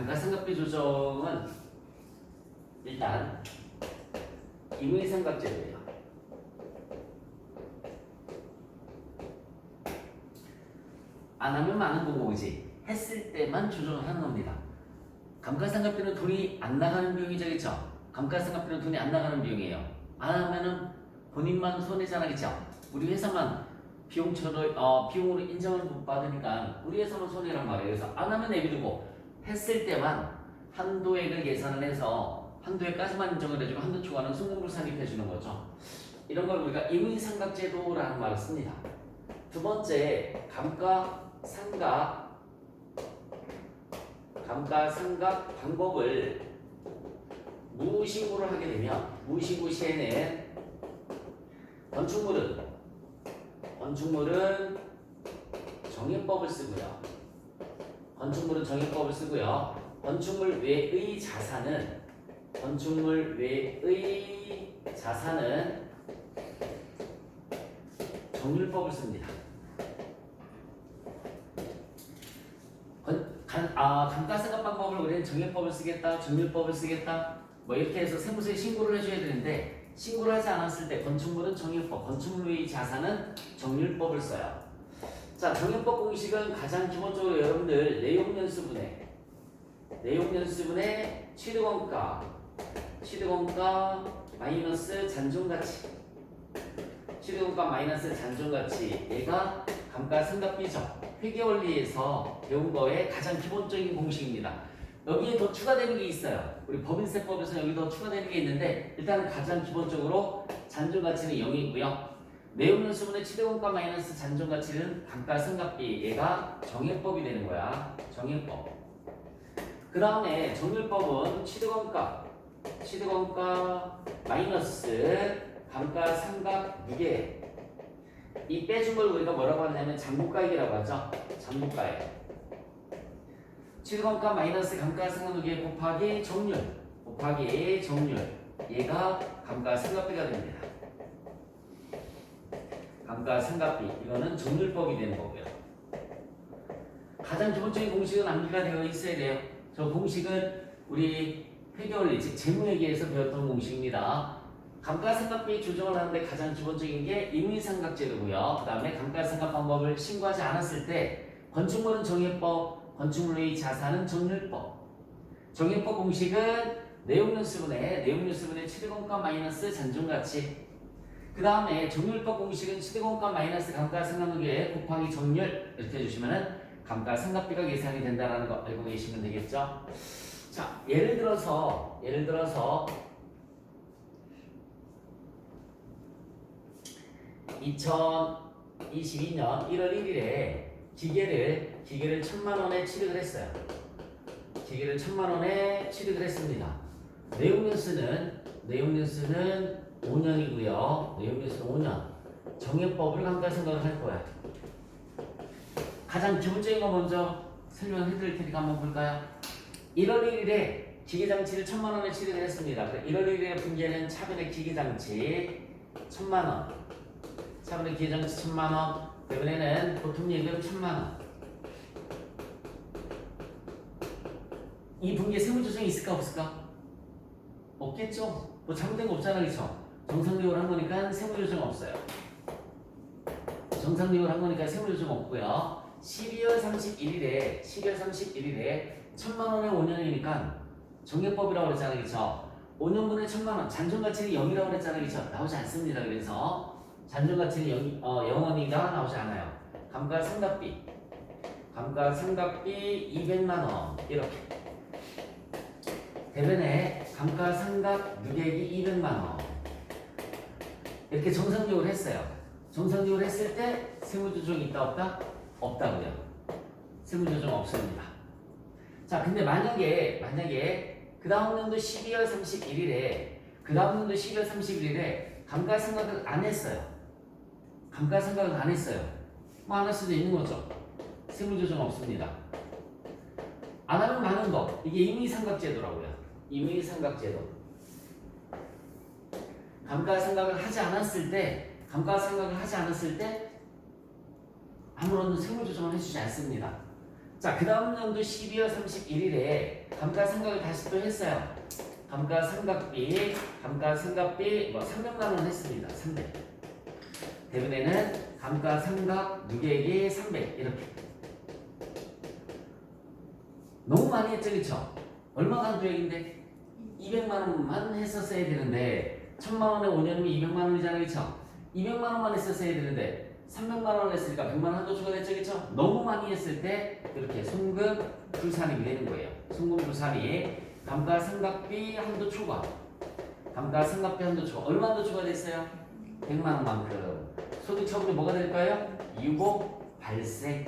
자, 감가상각비 조정은 일단 임의삼각제도예요. 안 하면 많은 공공이지. 했을 때만 조정을 하는 겁니다. 감가상각비는 돈이 안 나가는 비용이죠? 감가상각비는 돈이 안 나가는 비용이에요. 안 하면은 본인만 손해잖아, 그렇죠? 우리 회사만 비용처럼 어, 비용으로 인정을 못 받으니까 우리 회사만 손해란 말이에요. 그래서 안 하면 내비두고 했을 때만 한도액을 계산을 해서 한도액까지만 인정을 해주고 한도 초과는 순금을 산입해 주는 거죠. 이런 걸 우리가 임의삼각제도라는 말을 씁니다. 두 번째 감가 상각 감가 상각 방법을 무신고를 하게 되면 무신고 시에는 건축물은 건축물은 정의법을 쓰고요. 건축물은 정의법을 쓰고요. 건축물 외의 자산은 건축물 외의 자산은 정률법을 씁니다. 아, 감가상각 방법을 우리는 정의법을 쓰겠다, 정률법을 쓰겠다, 뭐 이렇게 해서 세무서에 신고를 해줘야 되는데 신고를 하지 않았을 때 건축물은 정의법, 건축물 외의 자산은 정률법을 써요. 자, 정의법 공식은 가장 기본적으로 여러분들 내용 연수분해, 내용 연수분해 취득원가, 취득원가 마이너스 잔존가치, 취득원가 마이너스 잔존가치 얘가 감가상각비죠. 회계원리에서 배운 거의 가장 기본적인 공식입니다. 여기에 더 추가되는 게 있어요. 우리 법인세법에서 여기 더 추가되는 게 있는데 일단 가장 기본적으로 잔존가치는 0이고요. 내용연수분의 취득원가 마이너스 잔존 가치는 감가상각비 얘가 정액법이 되는 거야. 정액법. 그 다음에 정률법은 취득원가, 취득원가 마이너스 감가 상각 무게 이 빼준 걸 우리가 뭐라고 하냐면 장부가액이라고 하죠. 장부가액. 취득원가 마이너스 감가 상각 무게 곱하기 정률 곱하기 정률 얘가 감가 상각비가 됩니다. 감가상각비 이거는 정률법이 되는 거고요. 가장 기본적인 공식은 암기가 되어 있어야 돼요. 저 공식은 우리 회계원리 즉 재무회계에서 배웠던 공식입니다. 감가상각비 조정을 하는데 가장 기본적인 게 임의삼각제도고요. 그 다음에 감가상각 방법을 신고하지 않았을 때 건축물은 정의법, 건축물의 자산은 정률법. 정의법 공식은 내용연수분의 내용연수분의 취득원가 마이너스 잔존가치. 그 다음에 정률법 공식은 취득원가 마이너스 감가상각비에 곱하기 정률 이렇게 해주시면은 감가상각비가 계산이 된다는 거 알고 계시면 되겠죠. 자, 예를 들어서 예를 들어서 2022년 1월 1일에 기계를 기계를 천만 원에 취득을 했어요. 기계를 천만 원에 취득을 했습니다. 내용연수는 내용연수는 5년이고요. 내용연수는 5년. 정액법을 감가 생각을 할 거야. 가장 기본적인 거 먼저 설명해 드릴 테니까 한번 볼까요? 1월 1일에 기계장치를 천만 원에 취득을 했습니다. 그래서 1월 1일에 분기에는 차변의 기계장치 천만 원. 차분의 기회장치 천만 원, 이번에는 보통 예금 천만 원. 이 분기에 세무 조정이 있을까 없을까? 없겠죠. 뭐 잘못된 거 없잖아, 그렇죠? 정상적으로 한 거니까 세무조정 없어요. 정상적으로 한 거니까 세무조정 없고요. 12월 31일에 12월 31일에 천만 원에 5년이니까 정액법이라고 그랬잖아요, 그렇죠? 5년분에 천만 원, 잔존 가치는 0이라고 그랬잖아요, 그렇죠? 나오지 않습니다. 그래서 잔존 가치는 0, 어, 0원이가 나오지 않아요. 감가 상각비 감가 상각비 200만 원 이렇게 대변에 감가 상각 유객이 200만 원 이렇게 정상적으로 했어요. 정상적으로 했을 때 세무조정이 있다 없다? 없다고요. 세무조정 없습니다. 자 근데 만약에 만약에 그 다음 년도 12월 31일에 그 다음 년도 12월 31일에 감가상각을 안 했어요. 감가상각은 안 했어요. 뭐 안 할 수도 있는 거죠. 세무조정 없습니다. 안 하면 많은 거. 이게 임의삼각제도라고요. 임의삼각제도. 감가상각을 하지 않았을 때, 감가상각을 하지 않았을 때 아무런 세무 조정을 해주지 않습니다. 자, 그 다음 연도 12월 31일에 감가상각을 다시 또 했어요. 감가상각비, 감가상각비 뭐 300만 원 했습니다. 300. 대부분에는 감가상각 누계액이 300 이렇게. 너무 많이 했죠, 그렇죠? 얼마 간도액인데 200만 원만 했었어야 되는데 1000만 원에 5년이면 200만 원이잖아요, 그렇죠? 200만 원만 했었어야 되는데 300만 원 했으니까 100만 원 한도 추가 됐죠, 그렇죠? 너무 많이 했을 때 이렇게 송금 불산입이 되는 거예요. 송금 불산이 감가상각비 한도 초과, 감가상각비 한도 초과 얼마 한도 추가됐어요? 100만 원만큼 소득 처분이 뭐가 될까요? 유고 발생.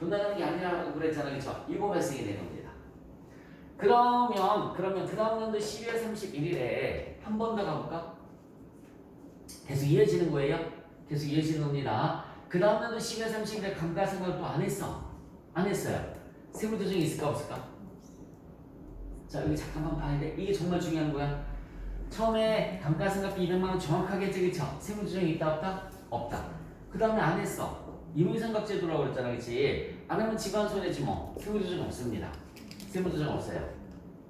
돈 나가는 게 아니라고 그랬잖아요, 그렇죠? 유고 발생이 되는 겁니다. 그러면 그러면 그 다음 연도 12월 31일에 한 번 더 가볼까? 계속 이어지는 거예요. 계속 이어지는 겁니다. 그 다음 연도 12월 30일에 감가상각을 또 안 했어. 안 했어요. 세무조정이 있을까 없을까? 자 여기 잠깐만 봐야 돼. 이게 정말 중요한 거야. 처음에 감가상각비 200만 원 정확하게 했지 그쵸? 세무 조정이 있다 없다? 없다. 그 다음에 안 했어. 임의삼각제도라고 그랬잖아 그치? 안 하면 집안 손해지 뭐. 세무 조정 없습니다. 세무 조정 없어요.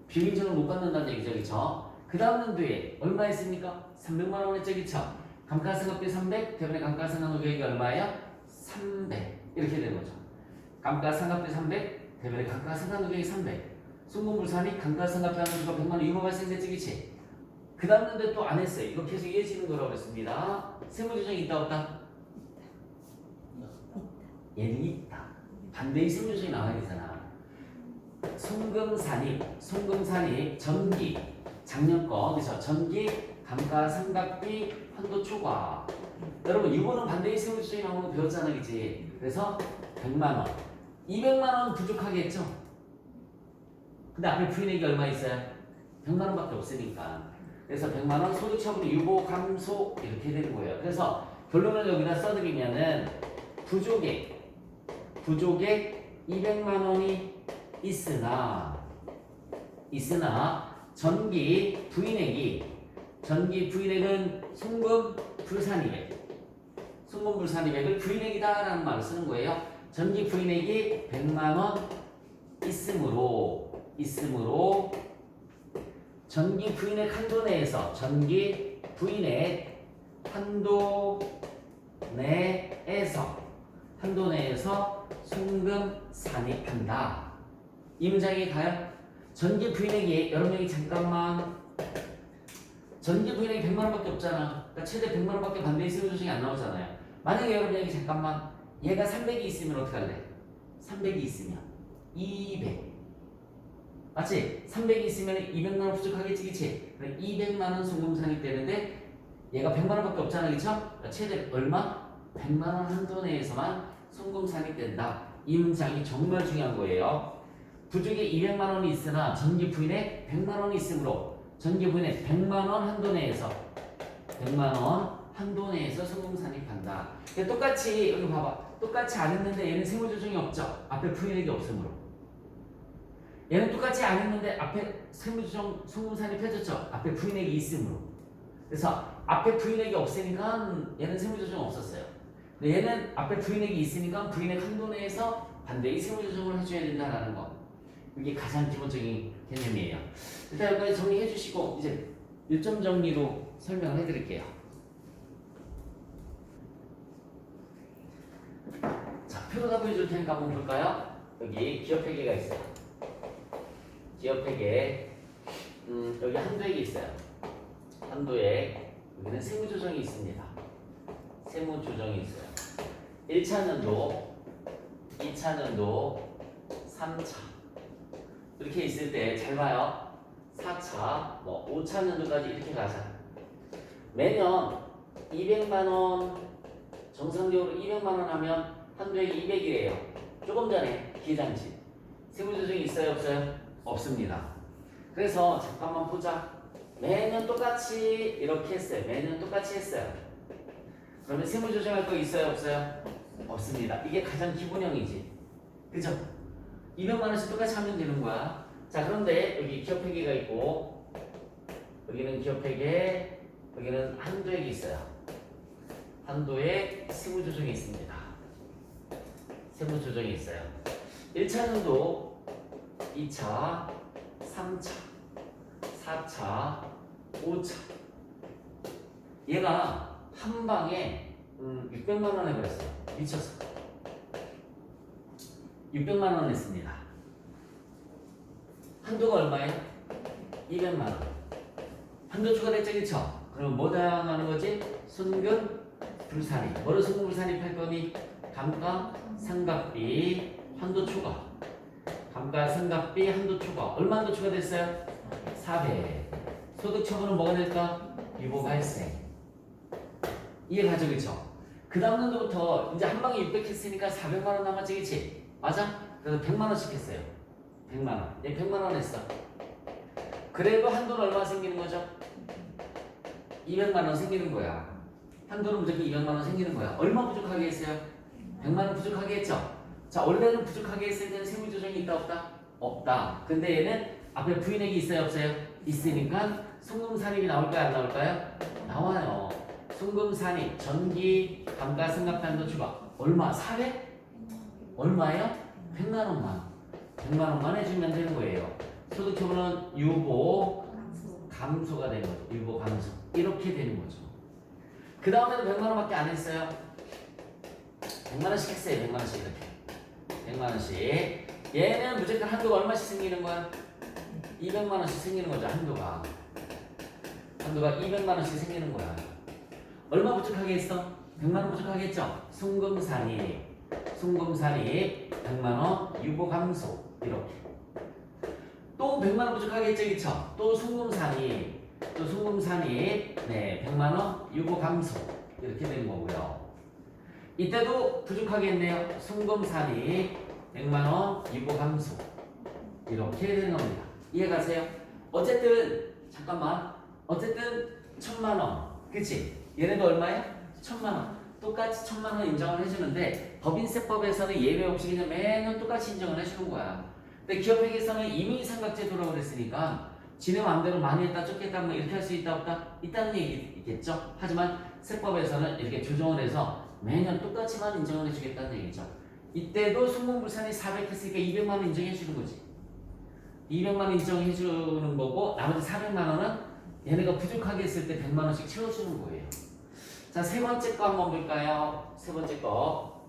비밀정을 못 받는다는 얘기죠 그쵸? 그 다음 연도에 얼마 했습니까? 300만 원 했죠 그쵸? 감가상각비 300, 대본에 감가상각 계획이 얼마예요? 300 이렇게 되는 거죠. 감가상각비 300, 대본에 감가상각 계획이 300 송금불산이 감가상각비 하는 수가 100만 원 유무 발생됐지? 그 다음 연도에 또 안 했어요. 이거 계속 이어지는 거라고 했습니다. 세무조정이 있다 없다? 얘는 있다. 반대의 세무조정이 나와야 되잖아. 송금산입, 송금산입, 전기, 작년 거, 그죠? 전기, 감가상각비, 한도 초과. 여러분, 이거는 반대의 세무조정이 나오는 거 배웠잖아, 그치? 그래서 100만 원, 200만 원 부족하겠죠? 근데 앞에 부인액이 얼마 있어요? 100만 원밖에 없으니까. 그래서 100만 원 소득 처분이 유보 감소 이렇게 되는 거예요. 그래서 결론을 여기다 써드리면은 부족액, 부족액 200만 원이 있으나 있으나 전기 부인액이 전기 부인액은 송금 불산이액 송금 불산이액을 부인액이다 라는 말을 쓰는 거예요. 전기 부인액이 100만 원 있으므로 있으므로 전기 부인액 한도 내에서 전기 부인액 한도 내에서 한도 내에서 송금 산입한다. 이 문장이 가요? 전기 부인액이 여러분이 잠깐만 전기 부인액이 100만 원밖에 없잖아. 그러니까 최대 100만 원밖에 반대의 세무 조정이 안 나오잖아요. 만약에 여러분이 잠깐만 얘가 300이 있으면 어떻게 할래? 300이 있으면 200 맞지? 300이 있으면 200만 원 부족하겠지, 그치? 그럼 200만 원 송금 산입되는데 얘가 100만 원밖에 없잖아, 그쵸? 그러니까 최대 얼마? 100만 원 한도 내에서만 송금 산입된다. 이 문장이 정말 중요한 거예요. 부족에 200만 원이 있으나 전기 부인에 100만 원이 있으므로 전기 부인에 100만 원 한도 내에서 100만 원 한도 내에서 송금 산입한다. 똑같이 여기 봐봐. 똑같이 안 했는데 얘는 세무 조정이 없죠. 앞에 부인액이 없으므로. 얘는 똑같이 안 했는데 앞에 세무 조정 송금 산입해줬죠. 앞에 부인액이 있으므로. 그래서 앞에 부인액이 없으니까 얘는 세무 조정 없었어요. 근데 얘는 앞에 부인액이 있으니까 부인액 한도 내에서 반대의 세무 조정을 해줘야 된다라는 거. 이게 가장 기본적인 개념이에요. 일단 여기까지 정리해 주시고 이제 일점 정리로 설명을 해 드릴게요. 자, 표로다 보여줄 테니까 한번 볼까요? 여기 기업 회계가 있어요. 기업 회계 음, 여기 한도액이 있어요. 한도액 여기는 세무 조정이 있습니다. 세무 조정이 있어요. 1차 년도, 2차 년도, 3차 이렇게 있을 때 잘 봐요. 4차, 뭐 5차 년도까지 이렇게 가자. 매년 200만 원 정상적으로 200만 원 하면 한도액이 200이래요. 조금 전에 기장지 세무 조정이 있어요, 없어요? 없습니다. 그래서 잠깐만 보자. 매년 똑같이 이렇게 했어요. 매년 똑같이 했어요. 그러면 세무 조정할 거 있어요, 없어요? 없습니다. 이게 가장 기본형이지. 그죠? 200만 원씩 똑같이 하면 되는 거야. 자, 그런데 여기 기업 회계가 있고 여기는 기업 회계, 여기는 한도액이 있어요. 한도에 세무 조정이 있습니다. 세무 조정이 있어요. 1차전도 2차, 3차, 4차, 5차. 얘가 한 방에 음, 600만 원에 그랬어. 미쳤어. 600만 원 했습니다. 한도가 얼마예요? 200만 원. 한도 추가됐죠, 그쵸? 그럼 뭐 당하는 거지? 순금 불산입. 뭐를 순금 불산입할 거니? 감가 상각비 한도 추가. 감가 상각비 한도 추가. 얼마 한도 추가됐어요? 400. 소득 처분은 뭐가 될까? 유보 발생. 이해가죠, 그쵸? 그 다음 년도부터 이제 한 방에 600 했으니까 400만 원 남았지, 그치? 맞아? 그래서 100만 원씩 했어요. 100만 원. 얘 100만 원 했어. 그래도 한도는 얼마 생기는 거죠? 200만 원 생기는 거야. 한도는 무조건 200만 원 생기는 거야. 얼마 부족하게 했어요? 100만 원 부족하게 했죠? 자, 원래는 부족하게 했을 때는 세무 조정이 있다 없다? 없다. 근데 얘는 앞에 부인액이 있어요 없어요? 있으니까 송금 산입이 나올까요 안 나올까요? 나와요. 송금 산입 전기 감가상각단도 추가 얼마? 400? 얼마예요? 100만 원만. 100만 원만 해주면 되는 거예요. 소득 처분은 유보 감소가 되는 거죠. 유보 감소. 이렇게 되는 거죠. 그 다음에도 100만 원밖에 안 했어요. 100만 원씩 했어요. 100만 원씩 이렇게. 100만 원씩. 얘는 무조건 한도가 얼마씩 생기는 거야? 200만 원씩 생기는 거죠. 한도가. 한도가 200만 원씩 생기는 거야. 얼마 부족하게 했어? 100만 원 부족하게 했죠? 송금산입. 송금산입 100만 원 유보 감소. 이렇게. 또 100만 원 부족하게 했죠, 그쵸? 또 송금산입. 또 송금산입 네 100만 원 유보 감소. 이렇게 되는 거고요. 이때도 부족하게 했네요. 송금산입 100만 원 유보 감소. 이렇게 되는 겁니다. 이해가세요? 어쨌든 잠깐만. 어쨌든 천만 원. 그치? 얘네도 얼마야? 천만 원. 똑같이 천만 원 인정을 해주는데 법인세법에서는 예외 없이 그냥 매년 똑같이 인정을 해주는 거야. 근데 기업회계에서는 이미 삼각제도라고 그랬으니까 지네 마음대로 많이 했다 적게 했다 뭐 이렇게 할 수 있다 없다 있다는 얘기겠죠. 하지만 세법에서는 이렇게 조정을 해서 매년 똑같이만 인정을 해주겠다는 얘기죠. 이때도 송금불산이 400 했으니까 200만 원 인정해 주는 거지. 200만 원 인정해 주는 거고 나머지 400만 원은 얘네가 부족하게 했을 때 100만 원씩 채워주는 거예요. 자, 세 번째 거 한번 볼까요? 세 번째 거.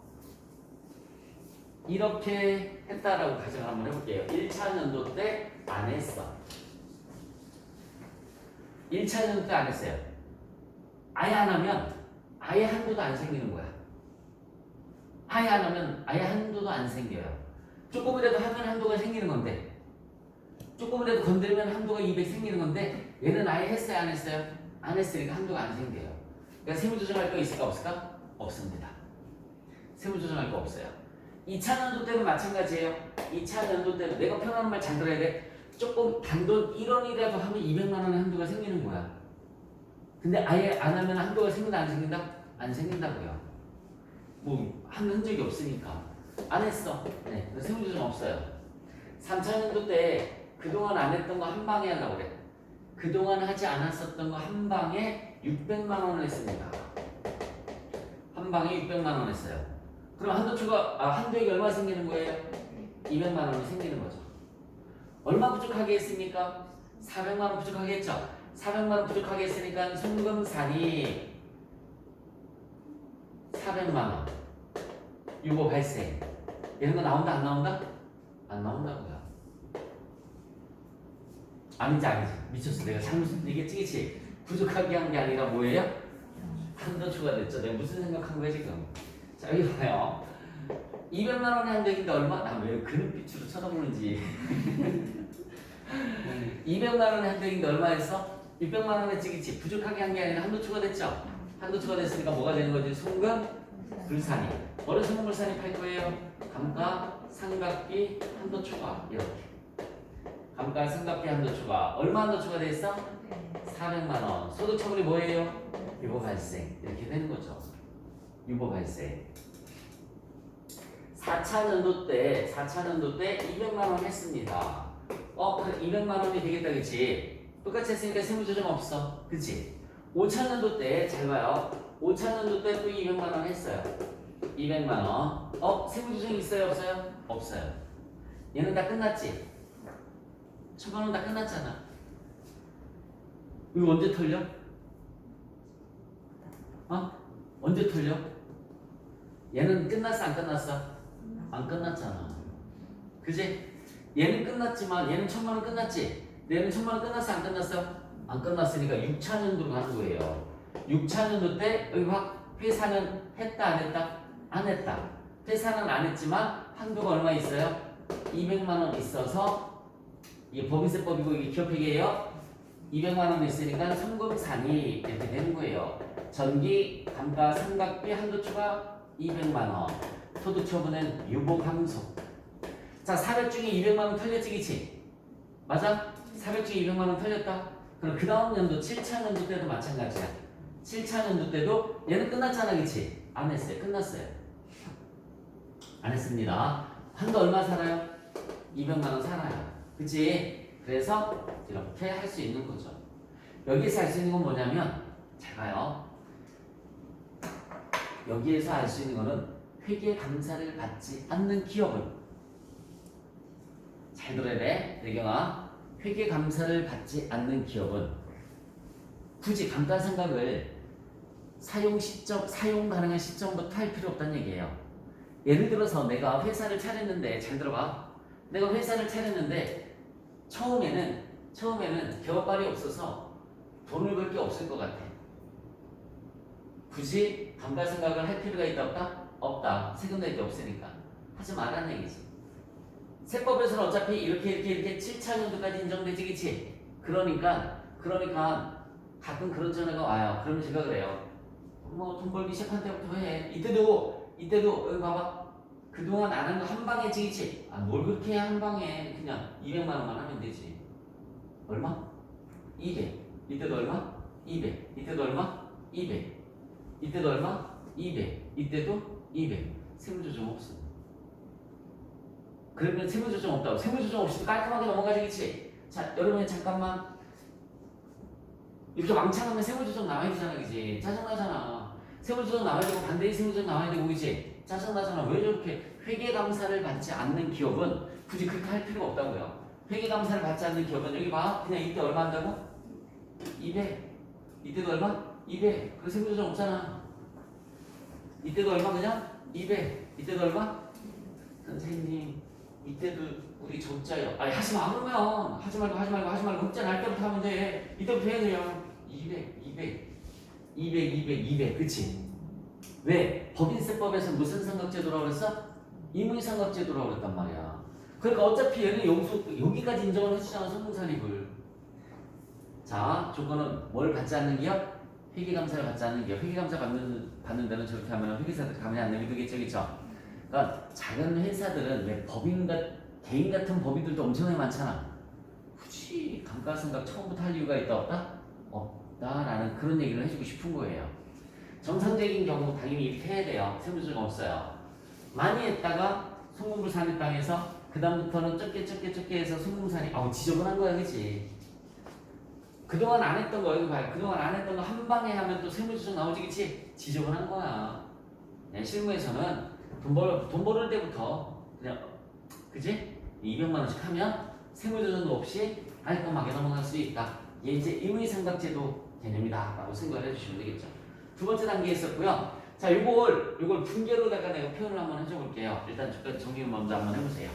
이렇게 했다라고 가정을 한번 해볼게요. 1차 연도 때 안 했어. 1차 연도 때 안 했어요. 아예 안 하면 아예 한도도 안 생기는 거야. 아예 안 하면 아예 한도도 안 생겨요. 조금이라도 하면 한도가 생기는 건데 조금이라도 건드리면 한도가 200 생기는 건데 얘는 아예 했어요 안 했어요? 안 했으니까 한도가 안 생겨요. 그러니까 세무조정할 거 있을까 없을까? 없습니다. 세무조정할 거 없어요. 2차 연도 때도 마찬가지예요. 2차 연도 때도 내가 편하는 말 잘 들어야 돼. 조금 단돈 1원이라도 하면 200만 원의 한도가 생기는 거야. 근데 아예 안 하면 한도가 생긴다 안 생긴다? 안 생긴다고요. 뭐 한 흔적이 없으니까 안 했어. 네, 세무조정 없어요. 3차 연도 때 그동안 안 했던 거 한 방에 하려고 그래. 그동안 하지 않았었던 거 한 방에 600만 원을 했습니다. 한 방에 600만 원 했어요. 그럼 한도 추가 아 한도액이 얼마 생기는 거예요? 200만 원이 생기는 거죠. 얼마 부족하게 했습니까? 400만 원 부족하게 했죠. 400만 원 부족하게 했으니까 송금산이 400만 원 유보 발생 이런 거 나온다 안 나온다? 안 나온다고요. 아니지 아니지 미쳤어 내가 잘못 얘기했지 그치? 부족하게 한 게 아니라 뭐예요? 한도 추가됐죠. 내가 무슨 생각한 거야 지금? 자 여기 봐요. 200만 원의 한도인데 얼마? 나왜 그 눈빛으로 쳐다보는지. 200만 원의 한도인데 얼마였어? 600만 원 했지 그치? 부족하게 한 게 아니라 한도 추가됐죠? 한도 추가됐으니까 뭐가 되는 거지? 송금 불산이. 어느 송금 불산이 팔 거예요? 감가 상각비 한도 추가 이렇게. 감가 상각비 한도 추가. 얼마 한도 추가돼 있어? 400만 원. 소득 처분이 뭐예요? 유보 발생. 이렇게 되는 거죠. 유보 발생. 4차 년도 때, 4차 년도 때 200만 원 했습니다. 어, 그래 200만 원이 되겠다, 그치? 똑같이 했으니까 세무조정 없어. 그치? 5차 년도 때, 잘 봐요. 5차 년도 때 또 200만 원 했어요. 200만 원. 어, 세무조정 있어요, 없어요? 없어요. 얘는 다 끝났지? 초반은 다 끝났잖아. 이거 언제 털려? 어? 언제 털려? 얘는 끝났어 안 끝났어? 안 끝났잖아. 그지? 얘는 끝났지만 얘는 천만 원 끝났지? 얘는 천만 원 끝났어 안 끝났어? 안 끝났으니까 6차 년도로 가는 거예요. 6차 년도 때 여기 확 회사는 했다 안 했다? 안 했다. 회사는 안 했지만 한도가 얼마 있어요? 200만 원 있어서 이게 법인세법이고 이게 기업회계예요. 200만 원 있으니까 성금산이 이렇게 되는 거예요. 전기, 감가 상각비 한도 추가 200만 원. 소득 처분은 유보 감소. 자, 400 중에 200만 원 털렸지, 그치? 맞아? 400 중에 200만 원 털렸다. 그럼 그 다음 연도 7차 연도 때도 마찬가지야. 7차 연도 때도 얘는 끝났잖아, 그치? 안 했어요. 끝났어요. 안 했습니다. 한도 얼마 살아요? 200만 원 살아요. 그치? 그래서 이렇게 할 수 있는 거죠. 여기서 알수 있는 건 뭐냐면 잘 봐요. 여기에서 알수 있는 거는 회계 감사를 받지 않는 기업은 잘 들어야 돼, 대경아. 회계 감사를 받지 않는 기업은 굳이 감가상각을 사용 시점, 사용 가능한 시점부터 할 필요 없다는 얘기예요. 예를 들어서 내가 회사를 차렸는데 잘 들어봐. 내가 회사를 차렸는데 처음에는 처음에는 개업발이 없어서 돈을 벌 게 없을 것 같아. 굳이 감가상각을 할 필요가 있다 없다? 없다. 세금 낼 게 없으니까 하지 말라는 얘기지. 세법에서는 어차피 이렇게 이렇게 이렇게 7차 년도까지 인정되지 그치? 그러니까 그러니까 가끔 그런 전화가 와요. 그러면 제가 그래요. 뭐 돈 벌기 시작한 때부터 해. 이때도 이때도 여기 봐봐. 그동안 안 한 거 한 방에 지기치. 아, 뭘 그렇게 해, 한 방에 그냥 200만 원만 하면 되지. 얼마? 200. 이때도 얼마? 200. 이때도 얼마? 200. 이때도 얼마? 200. 이때도 200. 세무조정 없어. 그러면 세무조정 없다고. 세무조정 없이도 깔끔하게 넘어가지겠지. 자, 여러분 잠깐만. 이렇게 왕창 하면 세무조정 나와야 되잖아, 그지? 짜증나잖아. 세무조정 나와야 되고 반대의 세무조정 나와야 되고, 그지? 짜증나잖아. 왜 저렇게 회계감사를 받지 않는 기업은 굳이 그렇게 할 필요가 없다고요. 회계감사를 받지 않는 기업은 여기 봐. 그냥 이때 얼마 한다고? 200. 이때도 얼마? 200. 그 세무조정 없잖아. 이때도 얼마 그냥? 200. 이때도 얼마? 선생님, 이때도 우리 줬자요. 아니 하지 마 그러면 하지 말고 하지 말고 하지 말고 흑자 날 때부터 하면 돼. 이때부터 해 그냥 200, 200, 200, 200, 200. 그치? 왜? 법인세법에서 무슨 삼각제도라고 그랬어? 임의삼각제도라고 그랬단 말이야. 그러니까 어차피 얘는 여기서 여기까지 인정을 해주잖아 성공산입을. 자 조건은 뭘 받지 않는 기업? 회계감사를 받지 않는 기업. 회계감사 받는 받는 데는 저렇게 하면 회계사들 가만히 안 내비두겠죠, 그렇죠? 그러니까 작은 회사들은 왜 법인 같 개인 같은 법인들도 엄청나게 많잖아. 굳이 감가상각 처음부터 할 이유가 있다 없다? 없다라는 그런 얘기를 해주고 싶은 거예요. 정상적인 경우 당연히 이렇게 해야 돼요. 세무조정 없어요. 많이 했다가 송금부산에 땅에서 그 다음부터는 적게 적게 적게 해서 송금산이 아우 지저분한 거야, 그치? 그동안 안 했던 거 여기 봐요. 그동안 안 했던 거 한 방에 하면 또 세무조정 나오지, 그치? 지저분한 거야. 네, 실무에서는 돈 벌, 돈 벌을 때부터 그냥 그지? 200만 원씩 하면 세무조정도 없이 깔끔하게 넘어갈 수 있다. 이게 이제 임의삼각제도 개념이다 라고 생각을 해주시면 되겠죠. 두 번째 단계에 있었고요. 자, 요걸 요걸 분계로다가 내가 표현을 한번 해줘 볼게요. 일단 잠깐 정리 먼저 한번 해보세요.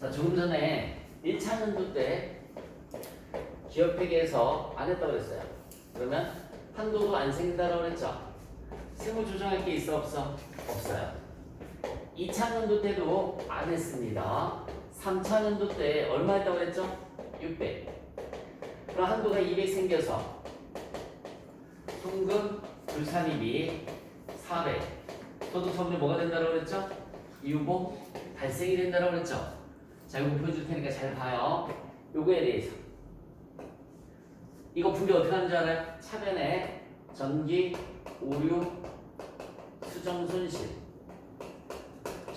자, 조금 전에 1차 연도 때 기업회계에서 안 했다고 그랬어요. 그러면 한도도 안 생긴다라고 그랬죠. 세무 조정할 게 있어 없어? 없어요. 2차 연도 때도 안 했습니다. 3차 연도 때 얼마 했다고 그랬죠? 600. 그럼 한도가 200 생겨서 송금 불산입이 400. 소득 처분이 뭐가 된다고 그랬죠? 유보 발생이 된다고 그랬죠? 자, 이거 보여줄 테니까 잘 봐요. 요거에 대해서. 이거 분배 어떻게 하는 줄 알아요? 차변에 전기, 오류, 수정 손실.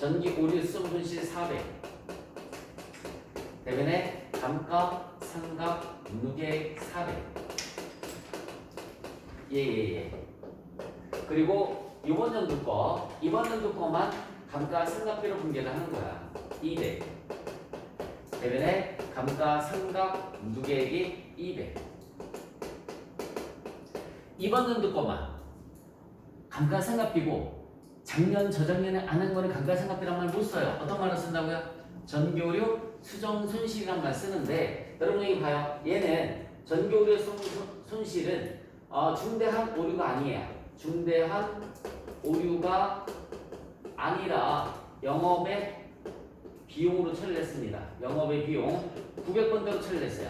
전기, 오류, 수정 손실 400. 대변에 감가, 상각, 누계 400. 예예 예. 그리고 이번 연도 거 이번 연도 거만 감가 상각비로 분개를 하는 거야. 200. 대변에 감가 상각 누계액이 200. 이번 연도 거만 감가 상각비고 작년 저작년에 안 한 거는 감가 상각비란 말 못 써요. 어떤 말을 쓴다고요? 전교료 수정 손실이란 말 쓰는데 여러분 여기 봐요. 얘는 전교료 손, 손- 손실은 어, 중대한 오류가 아니에요. 중대한 오류가 아니라 영업의 비용으로 처리를 했습니다. 영업의 비용 900번대로 처리를 했어요.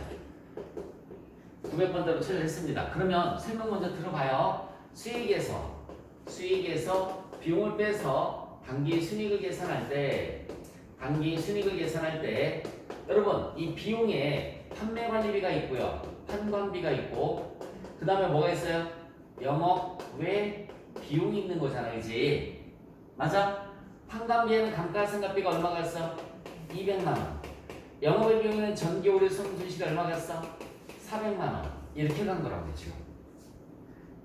900번대로 처리를 했습니다. 그러면 설명 먼저 들어봐요. 수익에서 수익에서 비용을 빼서 단기 순이익을 계산할 때 단기 순이익을 계산할 때 여러분 이 비용에 판매 관리비가 있고요. 판관비가 있고 그 다음에 뭐가 있어요? 영업 외 비용이 있는 거잖아 그지? 맞아? 판관비에는 감가상각비가 얼마 갔어? 200만 원 영업의 비용에는 전기오류 손실이 얼마 갔어? 400만 원 이렇게 간 거라고 지금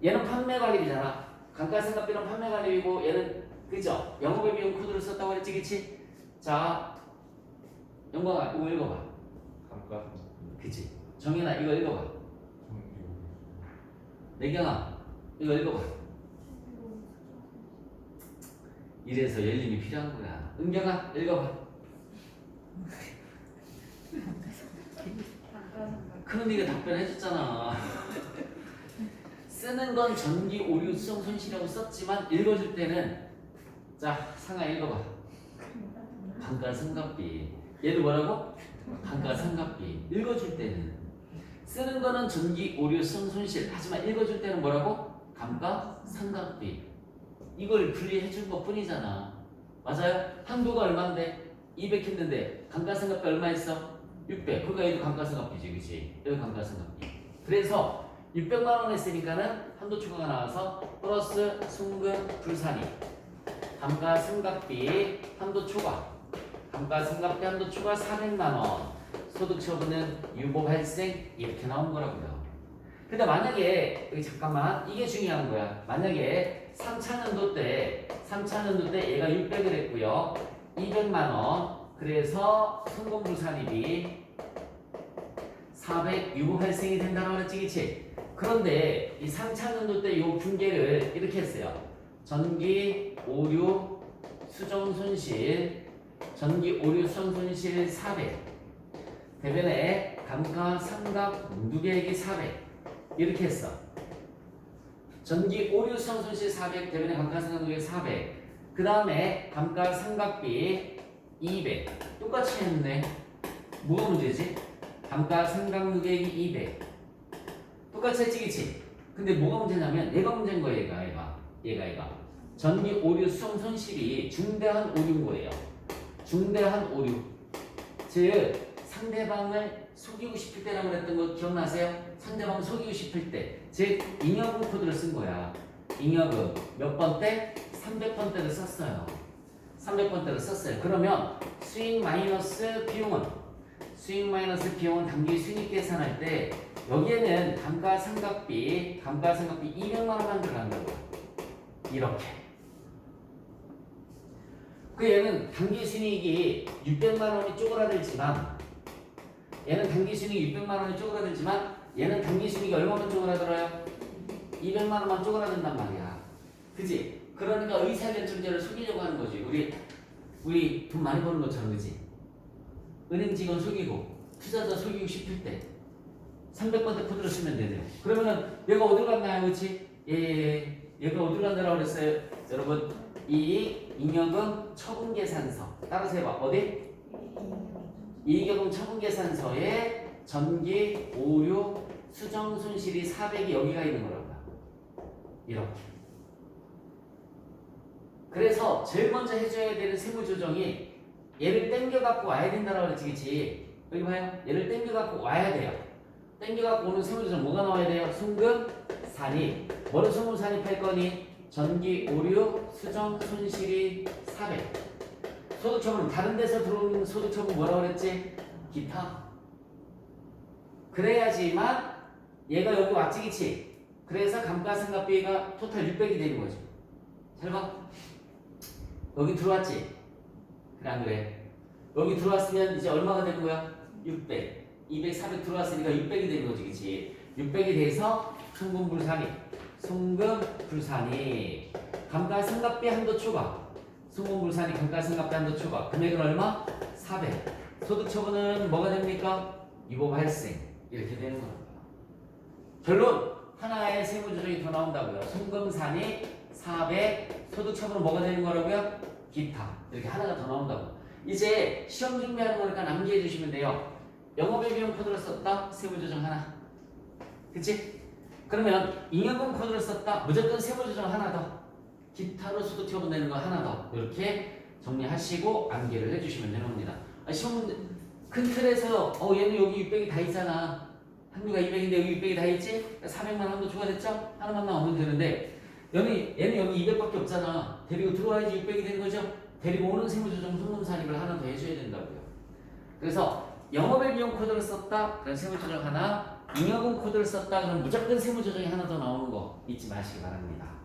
얘는 판매 관리비잖아 감가상각비는 판매 관리비고 얘는 그죠? 영업의 비용 코드를 썼다고 그랬지 그치? 자 영광아 이거 읽어봐. 감가 그치? 정현아 이거 읽어봐. 내경아 이거 읽어봐. 이래서 열림이 필요한 거야. 은경아 읽어봐. 큰 언니가 답변해줬잖아 쓰는 건 전기 오류 수정 손실이라고 썼지만 읽어줄 때는 자 상아 읽어봐 감가상각비 얘를 뭐라고? 감가상각비 읽어줄 때는 쓰는 거는 전기 오류 수정 손실 하지만 읽어줄 때는 뭐라고? 감가상각비 이걸 분리해 준 것 뿐이잖아 맞아요? 한도가 얼마인데? 200 했는데 감가상각비 얼마 했어? 600 그러니까 얘도 감가상각비지 그치? 얘도 감가상각비 그래서 600만 원 했으니까는 한도 초과가 나와서 플러스 순금 불산이 감가상각비 한도 초과 감가상각비 한도 초과 400만 원 소득 처분은 유보 발생 이렇게 나온 거라고요. 근데 만약에 여기 잠깐만 이게 중요한 거야. 만약에 3차 년도 때 3차 년도 때 얘가 600을 했고요. 200만 원 그래서 순금불산입이 400 유보 발생이 된다고 그랬지 그치? 그런데 이 3차년도 때 이 분계를 이렇게 했어요. 전기 오류 수정 손실 전기 오류 수정 손실 400 대변에 감가 삼각 누계액이 400 이렇게 했어. 전기 오류 수정 손실 400 대변에 감가 삼각 누계액 400 그 다음에 감가 삼각비 200 똑같이 했네. 뭐가 문제지? 감가 삼각 누계액이 200 똑같이 그치? 근데 뭐가 문제냐면 얘가 문제인 거야 얘가 얘가. 얘가 얘가. 전기 오류 수정 손실이 중대한 오류인 거예요. 중대한 오류. 즉 상대방을 속이고 싶을 때라고 그랬던 거 기억나세요? 상대방 속이고 싶을 때 즉 잉여금 코드를 쓴 거야. 잉여금 몇 번 때? 300번 때를 썼어요. 300번 때를 썼어요. 그러면 수익 마이너스 비용은? 수익 마이너스 비용은 단기 순이익 계산할 때 여기에는 감가상각비, 감가상각비 200만 원만 들어간다고. 이렇게. 그 얘는 단기 순이익이 600만 원이 쪼그라들지만 얘는 단기 순이익 600만 원이 쪼그라들지만 얘는 단기 순이익이 얼마만 쪼그라들어요? 200만 원만 쪼그라든단 말이야. 그지? 그러니까 의사결정제를 속이려고 하는 거지. 우리 우리 돈 많이 버는 것처럼 그지? 은행 직원 속이고 투자자 속이고 싶을 때 300번대 코드를 쓰면 되네요. 그러면은 얘가 어디로 갔나요, 그렇지? 예, 예, 얘가 어디로 간다고 그랬어요, 여러분? 이 잉여금 처분계산서 따라서 해봐. 어디? 이익여금 처분계산서에 전기 오류 수정 손실이 400이 여기가 있는 거라고요. 이렇게. 그래서 제일 먼저 해줘야 되는 세무조정이 얘를 땡겨 갖고 와야 된다라고 그랬지, 그치? 여기 봐요. 얘를 땡겨 갖고 와야 돼요. 땡겨갖고 오는 세무조정 뭐가 나와야 돼요? 순금 산입. 뭐를 순금 산입할 거니? 전기 오류 수정 손실이 400. 소득처분 다른 데서 들어오는 소득처분 뭐라고 그랬지? 기타. 그래야지만 얘가 여기 왔지 그치? 그래서 감가상각비가 토탈 600이 되는 거지 잘 봐. 여기 들어왔지? 그래 안 그래? 여기 들어왔으면 이제 얼마가 되는 거야? 600 200, 400 들어왔으니까 600이 되는 거지 그치? 600이 돼서 송금불산이 송금불산이 감가상각비 한도 초과 송금불산이 감가상각비 한도 초과 금액은 얼마? 400 소득처분은 뭐가 됩니까? 유보 발생. 이렇게 되는 겁니다 결론! 하나의 세무조정이 더 나온다고요. 송금산이 400 소득처분은 뭐가 되는 거라고요? 기타. 이렇게 하나가 더 나온다고. 이제 시험 준비하는 거니까 남기해 주시면 돼요 영업의 비용 코드를 썼다? 세무조정 하나. 그치? 그러면 잉여금 코드를 썼다? 무조건 세무조정 하나 더. 기타로 소득처분 되는 거 하나 더. 이렇게 정리하시고 암기를 해주시면 되는 겁니다. 아, 시험 문제 큰 틀에서 어 얘는 여기 600이 다 있잖아. 한류가 200인데 여기 600이 다 있지? 400만 원도 추가됐죠? 하나만 나오면 되는데 얘는, 얘는 여기 200밖에 없잖아. 데리고 들어와야지 600이 되는 거죠? 데리고 오는 세무조정 송금사립을 하나 더 해줘야 된다고요. 그래서 영업의 비용 코드를 썼다 그럼 세무 조정 하나 잉여금 코드를 썼다 그럼 무조건 세무 조정이 하나 더 나오는 거 잊지 마시기 바랍니다